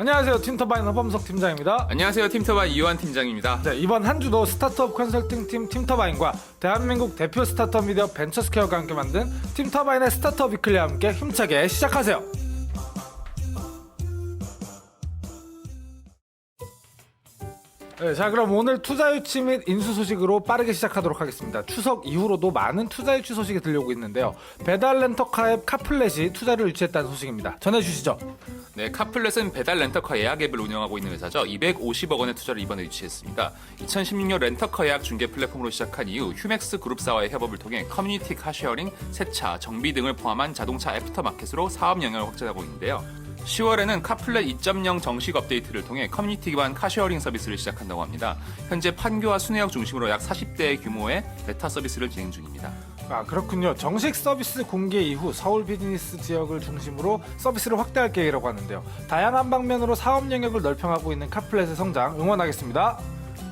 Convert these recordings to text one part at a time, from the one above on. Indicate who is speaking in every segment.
Speaker 1: 안녕하세요. 팀터바인 허범석 팀장입니다.
Speaker 2: 안녕하세요 팀터바이 이완 팀장입니다.
Speaker 1: 자, 이번 한 주도 스타트업 컨설팅 팀 팀터바인과 대한민국 대표 스타트업 미디어 벤처스케어가 함께 만든 팀터바인의 스타트업 위클리와 함께 힘차게 시작하세요. 네, 자 그럼 오늘 투자 유치 및 인수 소식으로 빠르게 시작하도록 하겠습니다. 추석 이후로도 많은 투자 유치 소식이 들려오고 있는데요. 배달 렌터카 앱 카플렛이 투자를 유치했다는 소식입니다. 전해주시죠.
Speaker 2: 네, 카플렛은 배달 렌터카 예약 앱을 운영하고 있는 회사죠. 250억 원의 투자를 이번에 유치했습니다. 2016년 렌터카 예약 중개 플랫폼으로 시작한 이후 휴맥스 그룹사와의 협업을 통해 커뮤니티 카쉐어링, 세차, 정비 등을 포함한 자동차 애프터마켓으로 사업 영역을 확장하고 있는데요. 10월에는 카플렛 2.0 정식 업데이트를 통해 커뮤니티 기반 카쉐어링 서비스를 시작한다고 합니다. 현재 판교와 순회역 중심으로 약 40대 규모의 베타 서비스를 진행 중입니다.
Speaker 1: 아 그렇군요. 정식 서비스 공개 이후 서울 비즈니스 지역을 중심으로 서비스를 확대할 계획이라고 하는데요. 다양한 방면으로 사업 영역을 넓혀가고 있는 카플렛의 성장 응원하겠습니다.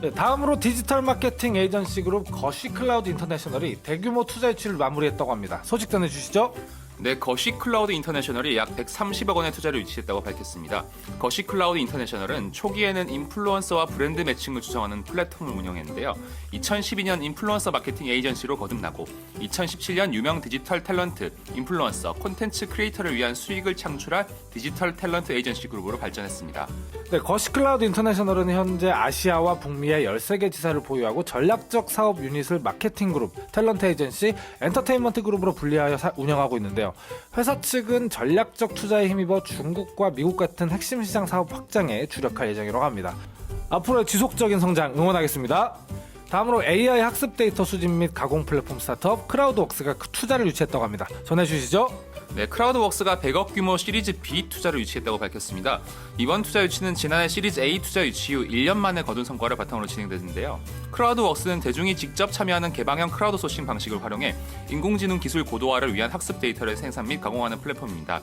Speaker 1: 네, 다음으로 디지털 마케팅 에이전시 그룹 거시 클라우드 인터내셔널이 대규모 투자 유치를 마무리했다고 합니다. 소식 전해주시죠.
Speaker 2: 네, 거시 클라우드 인터내셔널이 약 130억 원의 투자를 유치했다고 밝혔습니다. 거시 클라우드 인터내셔널은 초기에는 인플루언서와 브랜드 매칭을 주장하는 플랫폼을 운영했는데요. 2012년 인플루언서 마케팅 에이전시로 거듭나고 2017년 유명 디지털 탤런트, 인플루언서, 콘텐츠 크리에이터를 위한 수익을 창출할 디지털 탤런트 에이전시 그룹으로 발전했습니다.
Speaker 1: 네, 거시 클라우드 인터내셔널은 현재 아시아와 북미의 13개 지사를 보유하고 전략적 사업 유닛을 마케팅 그룹, 탤런트 에이전시, 엔터테인먼트 그룹으로 분리하여 사- 운영하고 있는데요. 회사 측은 전략적 투자에 힘입어 중국과 미국 같은 핵심 시장 사업 확장에 주력할 예정이라고 합니다. 앞으로의 지속적인 성장 응원하겠습니다. 다음으로 AI 학습 데이터 수집 및 가공 플랫폼 스타트업 크라우드웍스가 그 투자를 유치했다고 합니다. 전해주시죠.
Speaker 2: 네, 크라우드웍스가 100억 규모 시리즈 B 투자를 유치했다고 밝혔습니다. 이번 투자 유치는 지난해 시리즈 A 투자 유치 후 1년 만에 거둔 성과를 바탕으로 진행됐는데요. 크라우드웍스는 대중이 직접 참여하는 개방형 크라우드 소싱 방식을 활용해 인공지능 기술 고도화를 위한 학습 데이터를 생산 및 가공하는 플랫폼입니다.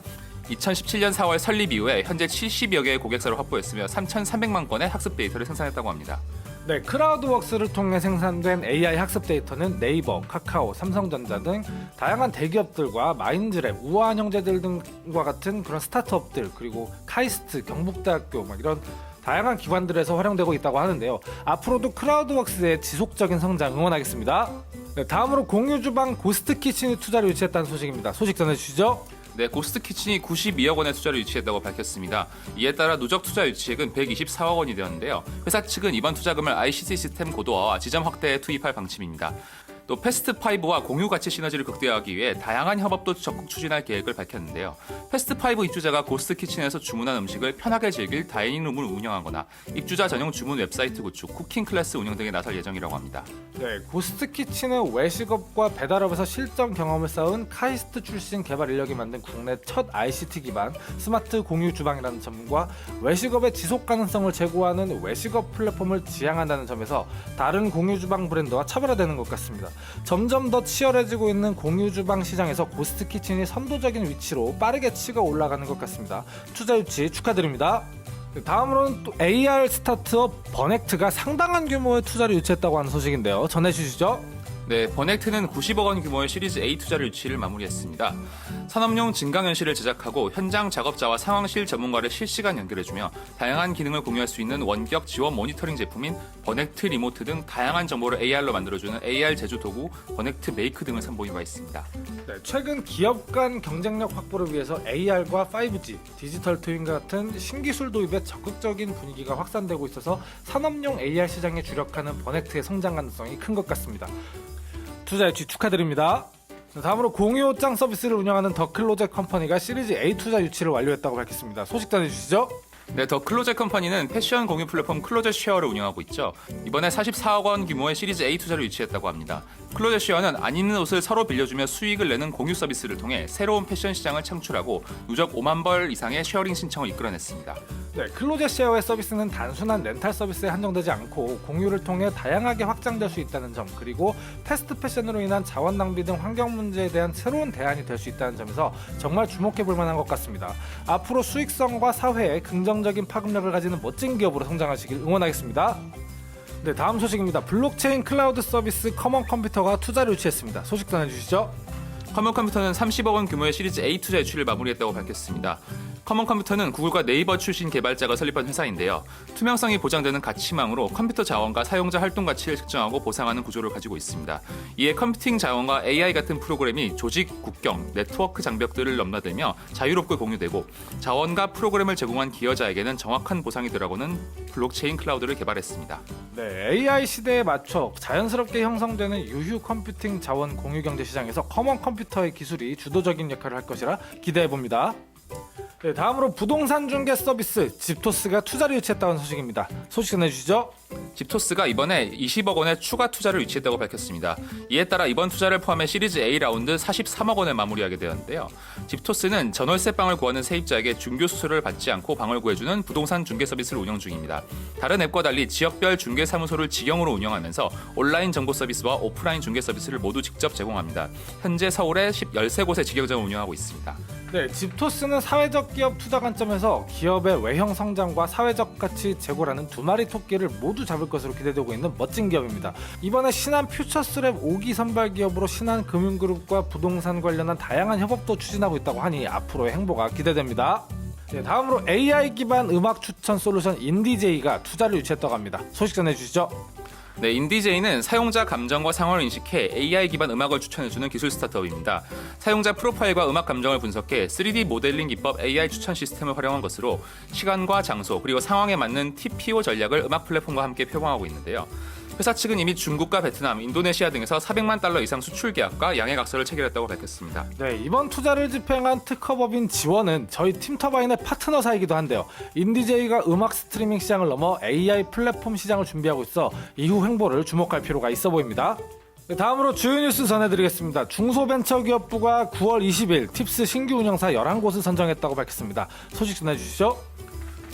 Speaker 2: 2017년 4월 설립 이후에 현재 70여 개의 고객사를 확보했으며 3,300만 건의 학습 데이터를 생산했다고 합니다.
Speaker 1: 네, 크라우드웍스를 통해 생산된 AI 학습 데이터는 네이버, 카카오, 삼성전자 등 다양한 대기업들과 마인드랩, 우아한 형제들 등과 같은 그런 스타트업들 그리고 카이스트, 경북대학교 막 이런 다양한 기관들에서 활용되고 있다고 하는데요. 앞으로도 크라우드웍스의 지속적인 성장 응원하겠습니다. 네, 다음으로 공유 주방 고스트 키친이 투자를 유치했다는 소식입니다. 소식 전해주시죠.
Speaker 2: 네, 고스트 키친이 92억 원의 투자를 유치했다고 밝혔습니다. 이에 따라 누적 투자 유치액은 124억 원이 되었는데요. 회사 측은 이번 투자금을 ICT 시스템 고도화와 지점 확대에 투입할 방침입니다. 또 패스트5와 공유 가치 시너지를 극대화하기 위해 다양한 협업도 적극 추진할 계획을 밝혔는데요. 패스트5 입주자가 고스트 키친에서 주문한 음식을 편하게 즐길 다이닝룸을 운영하거나 입주자 전용 주문 웹사이트 구축, 쿠킹 클래스 운영 등에 나설 예정이라고 합니다.
Speaker 1: 네, 고스트 키친은 외식업과 배달업에서 실전 경험을 쌓은 카이스트 출신 개발 인력이 만든 국내 첫 ICT 기반 스마트 공유 주방이라는 점과 외식업의 지속 가능성을 제고하는 외식업 플랫폼을 지향한다는 점에서 다른 공유 주방 브랜드와 차별화되는 것 같습니다. 점점 더 치열해지고 있는 공유 주방 시장에서 고스트 키친이 선도적인 위치로 빠르게 치고 올라가는 것 같습니다. 투자 유치 축하드립니다. 네, 다음으로는 또 AR 스타트업 버넥트가 상당한 규모의 투자를 유치했다고 하는 소식인데요. 전해주시죠.
Speaker 2: 네, 버넥트는 90억 원 규모의 시리즈 A 투자를 유치를 마무리했습니다. 산업용 증강현실을 제작하고 현장 작업자와 상황실 전문가를 실시간 연결해주며 다양한 기능을 공유할 수 있는 원격 지원 모니터링 제품인 버넥트 리모트 등 다양한 정보를 AR로 만들어주는 AR 제조 도구 버넥트 메이크 등을 선보인 바 있습니다.
Speaker 1: 네, 최근 기업 간 경쟁력 확보를 위해서 AR과 5G, 디지털 트윈과 같은 신기술 도입에 적극적인 분위기가 확산되고 있어서 산업용 AR 시장에 주력하는 버넥트의 성장 가능성이 큰 것 같습니다. 투자 유치 축하드립니다. 자, 다음으로 공유 옷장 서비스를 운영하는 더 클로젯 컴퍼니가 시리즈 A 투자 유치를 완료했다고 밝혔습니다. 소식 전해주시죠.
Speaker 2: 네, 더 클로젯 컴퍼니는 패션 공유 플랫폼 클로젯 쉐어를 운영하고 있죠. 이번에 44억 원 규모의 시리즈 A 투자를 유치했다고 합니다. 클로젯 쉐어는 안 입는 옷을 서로 빌려주며 수익을 내는 공유 서비스를 통해 새로운 패션 시장을 창출하고 누적 5만 벌 이상의 쉐어링 신청을 이끌어냈습니다.
Speaker 1: 네, 클로젯 쉐어의 서비스는 단순한 렌탈 서비스에 한정되지 않고 공유를 통해 다양하게 확장될 수 있다는 점 그리고 패스트 패션으로 인한 자원 낭비 등 환경 문제에 대한 새로운 대안이 될 수 있다는 점에서 정말 주목해 볼 만한 것 같습니다. 앞으로 수익성과 사회에 긍정적인 파급력을 가지는 멋진 기업으로 성장하시길 응원하겠습니다. 네, 다음 소식입니다. 블록체인 클라우드 서비스 커먼 컴퓨터가 투자를 유치했습니다. 소식 전해주시죠.
Speaker 2: 커먼 컴퓨터는 30억 원 규모의 시리즈 A 투자 유치를 마무리했다고 밝혔습니다. 커먼 컴퓨터는 구글과 네이버 출신 개발자가 설립한 회사인데요. 투명성이 보장되는 가치망으로 컴퓨터 자원과 사용자 활동 가치를 측정하고 보상하는 구조를 가지고 있습니다. 이에 컴퓨팅 자원과 AI 같은 프로그램이 조직, 국경, 네트워크 장벽들을 넘나들며 자유롭게 공유되고 자원과 프로그램을 제공한 기여자에게는 정확한 보상이 들어가는 블록체인 클라우드를 개발했습니다.
Speaker 1: 네, AI 시대에 맞춰 자연스럽게 형성되는 유휴 컴퓨팅 자원 공유 경제 시장에서 커먼 컴퓨터의 기술이 주도적인 역할을 할 것이라 기대해 봅니다. 네, 다음으로 부동산 중개 서비스 집토스가 투자를 유치했다는 소식입니다. 소식 전해주시죠.
Speaker 2: 집토스가 이번에 20억 원의 추가 투자를 유치했다고 밝혔습니다. 이에 따라 이번 투자를 포함해 시리즈 A 라운드 43억 원을 마무리하게 되었는데요. 집토스는 전월세 방을 구하는 세입자에게 중개 수수료를 받지 않고 방을 구해주는 부동산 중개 서비스를 운영 중입니다. 다른 앱과 달리 지역별 중개 사무소를 직영으로 운영하면서 온라인 정보 서비스와 오프라인 중개 서비스를 모두 직접 제공합니다. 현재 서울에 10, 13곳의 직영점을 운영하고 있습니다.
Speaker 1: 네, 집토스는 사회적 기업 투자 관점에서 기업의 외형 성장과 사회적 가치 제고라는 두 마리 토끼를 모두 잡을 것으로 기대되고 있는 멋진 기업입니다. 이번에 신한 퓨처스랩 5기 선발 기업으로 신한 금융그룹과 부동산 관련한 다양한 협업도 추진하고 있다고 하니 앞으로의 행보가 기대됩니다. 네, 다음으로 AI 기반 음악 추천 솔루션 인디제이가 투자를 유치했다고 합니다. 소식 전해주시죠.
Speaker 2: 네, 인디제이는 사용자 감정과 상황을 인식해 AI 기반 음악을 추천해주는 기술 스타트업입니다. 사용자 프로파일과 음악 감정을 분석해 3D 모델링 기법 AI 추천 시스템을 활용한 것으로 시간과 장소 그리고 상황에 맞는 TPO 전략을 음악 플랫폼과 함께 표방하고 있는데요. 회사 측은 이미 중국과 베트남, 인도네시아 등에서 400만 달러 이상 수출 계약과 양해각서를 체결했다고 밝혔습니다.
Speaker 1: 네, 이번 투자를 집행한 특허법인 지원은 저희 팀터바인의 파트너사이기도 한데요. 인디제이가 음악 스트리밍 시장을 넘어 AI 플랫폼 시장을 준비하고 있어 이후 행보를 주목할 필요가 있어 보입니다. 네, 다음으로 주요 뉴스 전해드리겠습니다. 중소벤처기업부가 9월 20일 팁스 신규 운영사 11곳을 선정했다고 밝혔습니다. 소식 전해주시죠.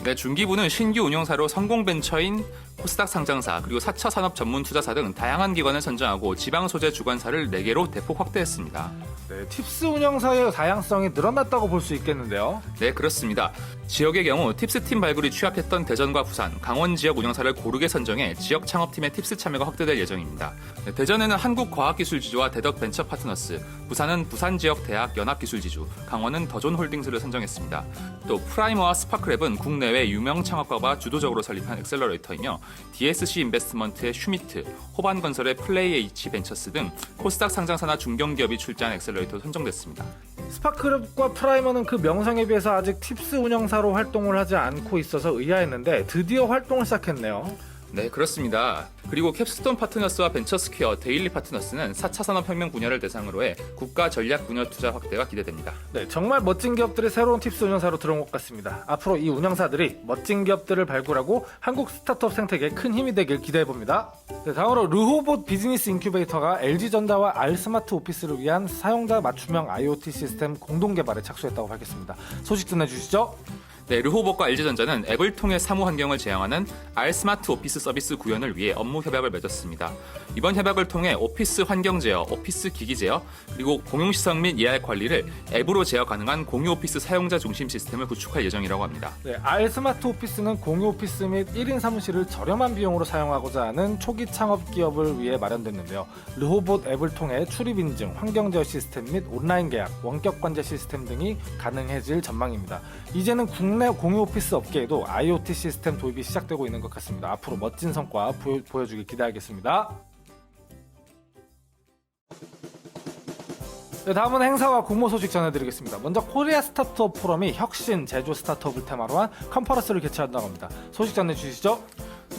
Speaker 2: 네, 중기부는 신규 운영사로 성공벤처인 코스닥 상장사 그리고 4차 산업 전문 투자사 등 다양한 기관을 선정하고 지방 소재 주관사를 4개로 대폭 확대했습니다.
Speaker 1: 네, 팁스 운영사의 다양성이 늘어났다고 볼 수 있겠는데요.
Speaker 2: 네, 그렇습니다. 지역의 경우 팁스 팀 발굴이 취약했던 대전과 부산, 강원 지역 운영사를 고르게 선정해 지역 창업팀의 팁스 참여가 확대될 예정입니다. 네, 대전에는 한국과학기술지주와 대덕 벤처 파트너스, 부산은 부산 지역 대학 연합기술지주, 강원은 더존 홀딩스를 선정했습니다. 또 프라이머와 스파크랩은 국내외 유명 창업가가 주도적으로 설립한 엑셀러레이터이며 DSC 인베스트먼트의 슈미트, 호반건설의 플레이 H 벤처스 등 코스닥 상장사나 중견기업이 출자한 엑셀러레이터 선정됐습니다.
Speaker 1: 스파크랩과 프라이머는 그 명성에 비해서 아직 팁스 운영사로 활동을 하지 않고 있어서 의아했는데 드디어 활동을 시작했네요.
Speaker 2: 네, 그렇습니다. 그리고 캡스톤 파트너스와 벤처스퀘어, 데일리 파트너스는 4차 산업혁명 분야를 대상으로 해 국가 전략 분야 투자 확대가 기대됩니다.
Speaker 1: 네, 정말 멋진 기업들이 새로운 팁스 운영사로 들어온 것 같습니다. 앞으로 이 운영사들이 멋진 기업들을 발굴하고 한국 스타트업 생태계에 큰 힘이 되길 기대해 봅니다. 네, 다음으로 르호봇 비즈니스 인큐베이터가 LG전자와 알스마트 오피스를 위한 사용자 맞춤형 IoT 시스템 공동 개발에 착수했다고 밝혔습니다. 소식 전해 주시죠.
Speaker 2: 네, 르호봇과 LG전자는 앱을 통해 사무 환경을 제어하는 R 스마트 오피스 서비스 구현을 위해 업무 협약을 맺었습니다. 이번 협약을 통해 오피스 환경 제어, 오피스 기기 제어, 그리고 공용 시설 및 예약 관리를 앱으로 제어 가능한 공유 오피스 사용자 중심 시스템을 구축할 예정이라고 합니다.
Speaker 1: 네, 알스마트 오피스는 공유 오피스 및 1인 사무실을 저렴한 비용으로 사용하고자 하는 초기 창업 기업을 위해 마련됐는데요. 르호봇 앱을 통해 출입 인증, 환경 제어 시스템 및 온라인 계약, 원격 관제 시스템 등이 가능해질 전망입니다. 이제는 국내 공유 오피스 업계에도 IoT 시스템 도입이 시작되고 있는 것 같습니다. 앞으로 멋진 성과 보여, 보여주길 기대하겠습니다. 네, 다음은 행사와 공모 소식 전해드리겠습니다. 먼저 코리아 스타트업 포럼이 혁신 제조 스타트업을 테마로 한 컨퍼런스를 개최한다고 합니다. 소식 전해주시죠.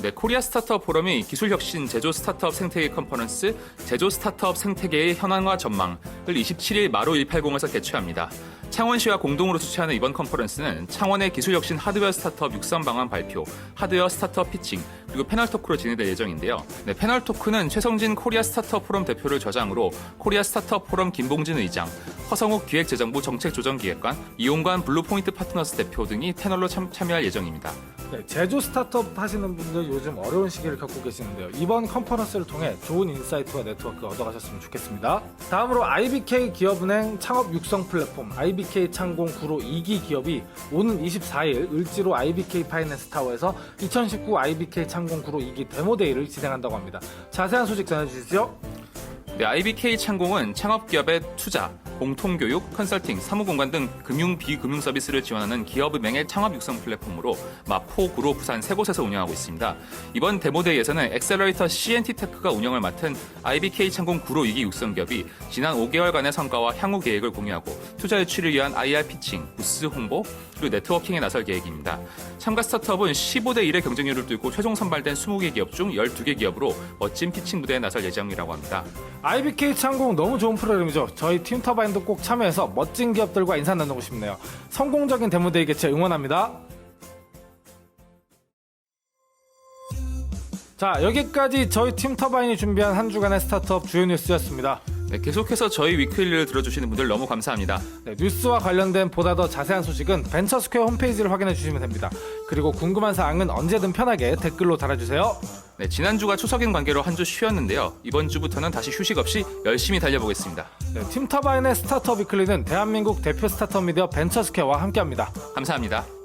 Speaker 2: 네, 코리아 스타트업 포럼이 기술 혁신 제조 스타트업 생태계 컨퍼런스 제조 스타트업 생태계의 현황과 전망을 27일 마루 180에서 개최합니다. 창원시와 공동으로 주최하는 이번 컨퍼런스는 창원의 기술 혁신 하드웨어 스타트업 육선 방안 발표, 하드웨어 스타트업 피칭, 그리고 패널 토크로 진행될 예정인데요. 네, 패널 토크는 최성진 코리아 스타트업 포럼 대표를 저장으로 코리아 스타트업 포럼 김봉진 의장, 허성욱 기획재정부 정책조정기획관, 이용관 블루포인트 파트너스 대표 등이 패널로 참, 참여할 예정입니다.
Speaker 1: 네, 제조 스타트업 하시는 분들 요즘 어려운 시기를 겪고 계시는데요. 이번 컨퍼런스를 통해 좋은 인사이트와 네트워크 얻어가셨으면 좋겠습니다. 다음으로 IBK 기업은행 창업 육성 플랫폼 IBK 창공 구로 2기 기업이 오는 24일 을지로 IBK 파이낸스 타워에서 2019 IBK 창공 구로 2기 데모데이를 진행한다고 합니다. 자세한 소식 전해주시죠.
Speaker 2: 네, IBK 창공은 창업기업의 투자, 공통교육, 컨설팅, 사무공간 등 금융 비금융 서비스를 지원하는 기업은행의 창업 육성 플랫폼으로 마포, 구로, 부산 세 곳에서 운영하고 있습니다. 이번 데모데이에서는 엑셀러레이터 CNT 테크가 운영을 맡은 IBK 창공 구로 2기 육성 기업이 지난 5개월간의 성과와 향후 계획을 공유하고 투자 유치를 위한 IR 피칭, 부스 홍보, 그리고 네트워킹에 나설 계획입니다. 참가 스타트업은 15대 1의 경쟁률을 뚫고 최종 선발된 20개 기업 중 12개 기업으로 멋진 피칭 무대에 나설 예정이라고 합니다.
Speaker 1: IBK 창공 너무 좋은 프로그램이죠. 저희 팀 터바인도 꼭 참여해서 멋진 기업들과 인사 나누고 싶네요. 성공적인 데모데이 개최 응원합니다. 자 여기까지 저희 팀 터바인이 준비한 한 주간의 스타트업 주요 뉴스였습니다.
Speaker 2: 네, 계속해서 저희 위클리를 들어주시는 분들 너무 감사합니다.
Speaker 1: 네, 뉴스와 관련된 보다 더 자세한 소식은 벤처스퀘어 홈페이지를 확인해 주시면 됩니다. 그리고 궁금한 사항은 언제든 편하게 댓글로 달아주세요.
Speaker 2: 네, 지난주가 추석인 관계로 한 주 쉬었는데요. 이번 주부터는 다시 휴식 없이 열심히 달려보겠습니다.
Speaker 1: 네, 팀 터바인의 스타트업 위클리는 대한민국 대표 스타트업 미디어 벤처스퀘어와 함께합니다.
Speaker 2: 감사합니다.